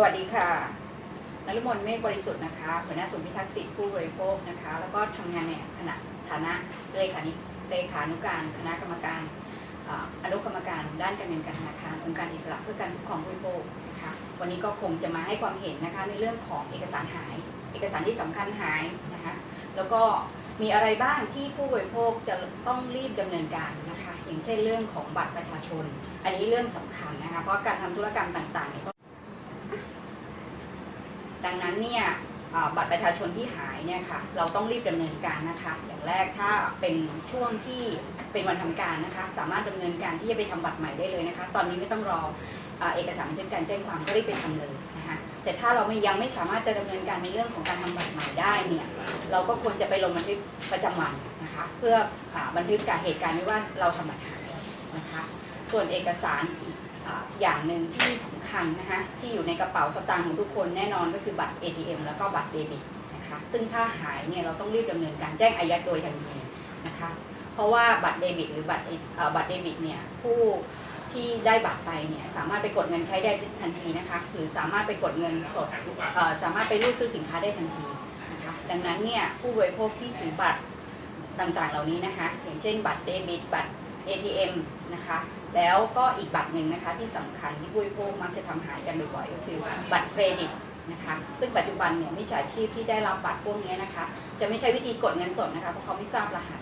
สวัสดีค่ะนฤมลเมฆบริสุทธิ์นะคะหัวหน้าศูนย์พิทักษ์สิทธิผู้บริโภคนะคะ แล้วก็ทำงานในขณะฐานะเลขานิเลขานุการคณะกรรมการอาอนุกรรมการด้านการเงินการธนาคารองค์การอิสระเพื่อการคุ้มครองผู้บริโภคนะคะ วันนี้ก็คงจะมาให้ความเห็นนะคะในเรื่องของเอกสารหาย เอกสารที่สำคัญหายนะคะแล้วก็มีอะไรบ้างที่ผู้บริโภคจะต้องรีบดำเนินการนะคะ อย่างเช่นเรื่องของบัตรประชาชน อันนี้เรื่องสำคัญนะคะเพราะการทำธุรกรรมต่างๆเนี่ยก็ ดังนั้นเนี่ยบัตรประชาชนที่หายเนี่ยค่ะเราต้องรีบดำเนินการนะคะ อย่างแรกถ้าเป็นช่วงที่เป็นวันทำการนะคะ สามารถดำเนินการที่จะไปทำบัตรใหม่ได้เลยนะคะ ตอนนี้ไม่ต้องรอเอกสารบันทึกการแจ้งความก็รีบไปทำเลยนะคะแต่ถ้าเราไม่ยังไม่สามารถจะดำเนินการในเรื่องของการทำบัตรใหม่ได้เนี่ยเราก็ควรจะไปลงบันทึกประจำวันนะคะ เพื่ออบันทึกการเหตุการณ์ไว้ว่าเราทำบัตรหายนะคะ ส่วนเอกสารอีก อย่างหนึ่งที่สำคัญนะคะที่อยู่ในกระเป๋าสตางค์ของทุกคนแน่นอนก็คือบัตร ATM แล้วก็บัตรเดบิตนะคะซึ่งถ้าหายเนี่ยเราต้องรีบดำเนินการแจ้งอายัดโดยทันทีนะคะเพราะว่าบัตรเดบิต หรือบัตรเออบัตรเดบิตเนี่ยผู้ที่ได้บัตรไปเนี่ยสามารถไปกดเงินใช้ได้ทันทีนะคะหรือสามารถไปกดเงินสดสามารถไปรูดซื้อสินค้าได้ทันทีนะคะดังนั้นเนี่ยผู้บริโภคที่ถือบัตรต่างๆ เหล่านี้นะคะอย่างเช่น บัตรเดบิต บัตร ATM นะคะ แล้วก็อีกบัตรหนึ่งนะคะที่สำคัญที่ผู้บริโภคมักจะทำหายกันบ่อยๆก็คือบัตรเครดิตนะคะซึ่งปัจจุบันเนี่ยมิจฉาชีพที่ได้รับบัตรพวกนี้นะคะ จะไม่ใช้วิธีกดเงินสดนะคะเพราะเขาไม่ทราบรหัส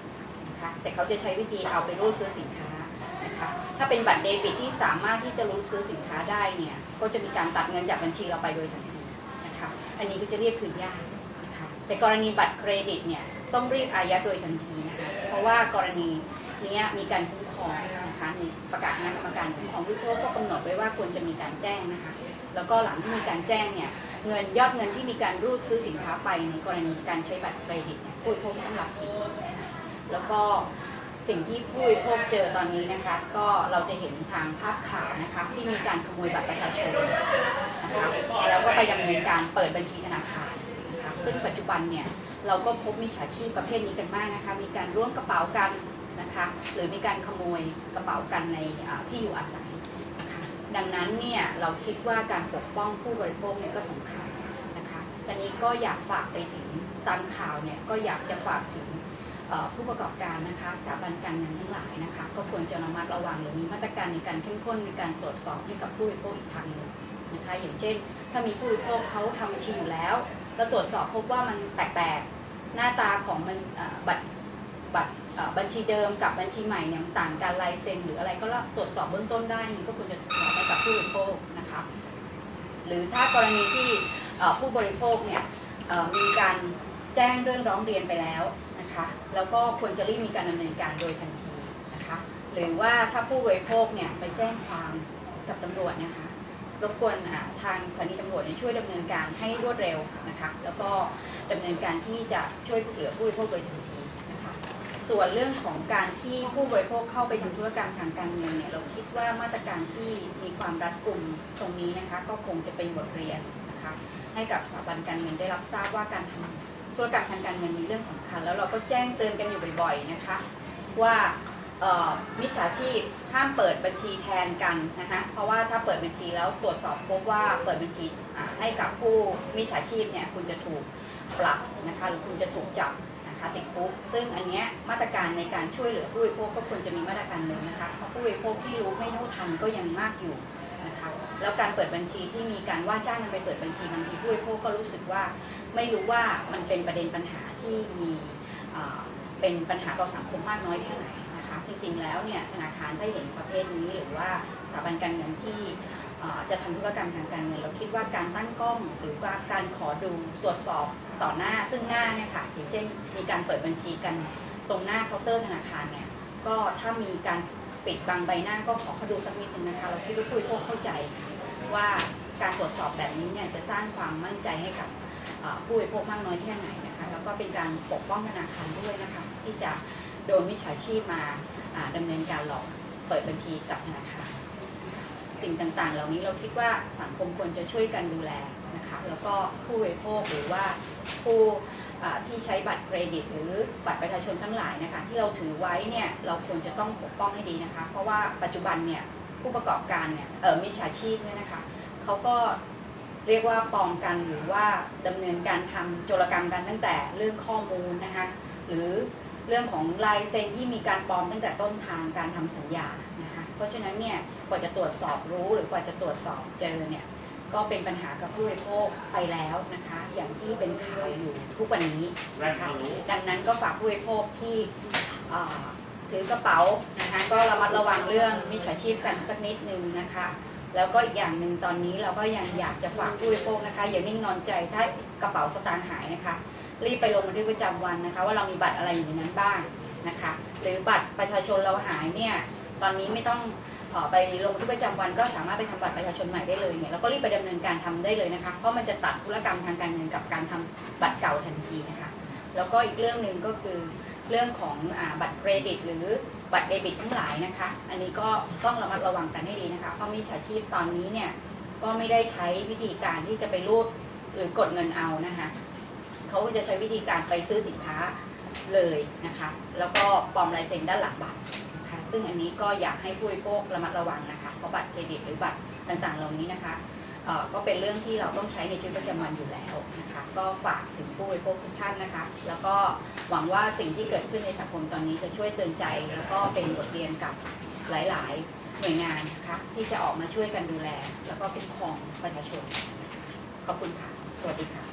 นะคะแต่เขาจะใช้วิธีเอาไปรูดซื้อสินค้านะคะถ้าเป็นบัตรเดบิตที่สามารถที่จะรูดซื้อสินค้าได้เนี่ยก็จะมีการตัดเงินจากบัญชีเราไปโดยทันทีนะคะอันนี้ก็จะเรียกคืนยากนะคะแต่กรณีบัตรเครดิตเนี่ยต้องรีบอายัดโดยทันทีนะคะเพราะว่ากรณี นี้ยมีการคุ้มครองนะคะในประกาศคณะกรรมการคุ้มครองผู้บริโภคก็กำหนดไว้ว่าควรจะมีการแจ้งนะคะ แล้วก็หลังที่มีการแจ้งเนี่ยเงินยอดเงินที่มีการรูดซื้อสินค้าไปในกรณีการใช้บัตรเครดิตผู้บริโภคต้องรับผิดแล้วก็สิ่งที่ผู้บริโภคเจอตอนนี้นะคะ ก็เราจะเห็นทางภาพข่าวนะคะที่มีการขโมยบัตรประชาชนนะคะแล้วก็ไปดำเนินการเปิดบัญชีธนาคารนะคะซึ่งปัจจุบันเนี่ยเราก็พบมิจฉาชีพประเภทนี้กันมากนะคะ มีการร่วมกระเป๋ากัน นะคะหรือมีการขโมยกระเป๋ากันในที่อยู่อาศัยนะคะดังนั้นเนี่ยเราคิดว่าการปกป้องผู้บริโภคเนี่ยก็สำคัญนะคะตอนนี้ก็อยากฝากไปถึงตามข่าวเนี่ยก็อยากจะฝากถึงผู้ประกอบการนะคะสถาบันการเงินทั้งหลายนะคะก็ควรจะระมัดระวังหรือมีมาตรการในการเข้มข้นในการตรวจสอบให้กับผู้บริโภคอีกทางหนึ่งนะคะอย่างเช่น ถ้ามีผู้บริโภคเขาทำบัญชีอยู่แล้วแล้วตรวจสอบพบว่ามันแปลกๆหน้าตาของมันบัตรบัตร บัญชีเดิมกับบัญชีใหม่เนี่ยต่างกันลายเซ็นหรืออะไรก็ตรวจสอบเบื้องต้นได้นี่ก็ควรจะตรวจสอบให้กับผู้บริโภคนะคะหรือถ้ากรณีที่ผู้บริโภคเนี่ยมีการแจ้งเรื่องร้องเรียนไปแล้วนะคะแล้วก็ควรจะรีบมีการดำเนินการโดยทันทีนะคะหรือว่าถ้าผู้บริโภคเนี่ยไปแจ้งความกับตำรวจนะคะรบกวนทางสถานีตำรวจช่วยดำเนินการให้รวดเร็วนะคะแล้วก็ดำเนินการที่จะช่วยเหลือผู้บริโภคโดยทันที ส่วนเรื่องของการที่ผู้บริโภคเข้าไปทำธุรกรรมทางการเงินเนี่ยเราคิดว่ามาตรการที่มีความรัดกุมตรงนี้นะคะ ก็คงจะเป็นบทเรียนนะคะให้กับสถาบันการเงินได้รับทราบว่าการทำธุรกรรมทางการเงินมีเรื่องสำคัญ แล้วเราก็แจ้งเตือนกันอยู่บ่อย ๆนะคะ ว่ามิจฉาชีพห้ามเปิดบัญชีแทนกันนะคะเพราะว่าถ้าเปิดบัญชีแล้วตรวจสอบพบว่าเปิดบัญชีให้กับผู้มิจฉาชีพเนี่ยคุณจะถูกปรับนะคะหรือคุณจะถูกจับ นะคะติดคุกซึ่งอันเนี้ยมาตรการในการช่วยเหลือผู้บริโภคก็ควรจะมีมาตรการหนึ่งนะคะเพราะผู้บริโภคที่รู้ไม่รู้ทันก็ยังมากอยู่นะคะแล้วการเปิดบัญชีที่มีการว่าจ้างกันไปเปิดบัญชีบางทีผู้บริโภคก็รู้สึกว่า ไม่รู้ว่ามันเป็นประเด็นปัญหาที่มีเป็นปัญหาต่อสังคมมากน้อยแค่ไหนนะคะจริงๆแล้วเนี่ยธนาคารถ้เห็นประเภทนี้หรือว่าสถาบันการเงินที่ จะทำธุรกรรมทางการเงิน เราคิดว่าการตั้งกล้องหรือว่าการขอดูตรวจสอบต่อหน้าซึ่งหน้าเนี่ยค่ะอย่างเช่น มีการเปิดบัญชีกันตรงหน้าเคาน์เตอร์ธนาคารเนี่ยก็ถ้ามีการปิดบังใบหน้าก็ขอเขาดูสักนิดนึงนะคะ เราคิดว่าผู้บริโภคเข้าใจค่ะว่าการตรวจสอบแบบนี้เนี่ยจะสร้างความมั่นใจให้กับผู้บริโภคมากน้อยแค่ไหนนะคะ แล้วก็เป็นการปกป้องธนาคารด้วยนะคะ ที่จะโดนมิจฉาชีพมาอ่าดำเนินการหลอกเปิดบัญชีกับธนาคาร สิ่งต่างๆ เหล่านี้เราคิดว่าสังคมควรจะช่วยกันดูแลนะคะแล้วก็ผู้บริโภคหรือว่าผู้ที่ใช้บัตรเครดิต หรือบัตรประชาชนทั้งหลายนะคะที่เราถือไว้เนี่ยเราควรจะต้องปกป้องให้ดีนะคะ เพราะว่าปัจจุบันเนี่ยผู้ประกอบการเนี่ยเออมิจฉาชีพเนี่ยนะคะเขาก็เรียกว่าปลอมกันหรือว่าดำเนินการทำโจรกรรมกันตั้งแต่เรื่องข้อมูลนะคะหรือ เรื่องของลายเซ็นที่มีการปลอมตั้งแต่ต้นทางการทำสัญญานะคะเพราะฉะนั้นเนี่ยกว่าจะตรวจสอบรู้หรือกว่าจะตรวจสอบเจอเนี่ยก็เป็นปัญหากับผู้บริโภคไปแล้วนะคะ อย่างที่เป็นข่าวอยู่ทุกวันนี้แรงทะลุดังนั้นก็ฝากผู้บริโภคที่เอ่อถือกระเป๋านะคะก็ระมัดระวังเรื่องมิจฉาชีพกันสักนิดนึงนะคะ แล้วก็อีกอย่างหนึ่งตอนนี้เราก็ยังอยากจะฝากผู้บริโภคนะคะ อย่านิ่งนอนใจถ้ากระเป๋าสตางค์หายนะคะ รีบไปลงบันทึกประจำวันนะคะ ว่าเรามีบัตรอะไรอยู่ในนั้นบ้างนะคะ หรือบัตรประชาชนเราหายเนี่ยตอนนี้ไม่ต้องเอ่อไปลงบันทึกประจำวันก็สามารถไปทำบัตรประชาชนใหม่ได้เลยเนี่ยแล้วก็รีบไปดำเนินการทำได้เลยนะคะ เพราะมันจะตัดธุรกรรมทางการเงินกับการทำบัตรเก่าทันทีนะคะ แล้วก็อีกเรื่องหนึ่งก็คือเรื่องของอบัตรเครดิต หรือบัตรเดบิตทั้งหลายนะคะ อันนี้ก็ต้องระมัดระวังกันให้ดีนะคะ เพราะมิจฉาชีพตอนนี้เนี่ยก็ไม่ได้ใช้วิธีการที่จะไปรูดหรือกดเงินเอานะคะ เขาจะใช้วิธีการไปซื้อสินค้าเลยนะคะ แล้วก็ปลอมลายเซ็นด้านหลังบัตรนะคะซึ่งอันนี้ก็อยากให้ผู้บริโภคระมัดระวังนะคะเพราะบัตรเครดิตหรือบัตรต่างๆ เหล่านี้นะคะก็เป็นเรื่องที่เราต้องใช้ในชีวิตประจำวันอยู่แล้วนะคะก็ฝากถึงผู้บริโภคทุกท่านนะคะ แล้วก็หวังว่าสิ่งที่เกิดขึ้นในสังคมตอนนี้จะช่วยเตือนใจ แล้วก็เป็นบทเรียนกับหลาย ๆ หน่วยงานนะคะที่จะออกมาช่วยกันดูแล แล้วก็คุ้มครองประชาชน ขอบคุณค่ะ สวัสดีค่ะ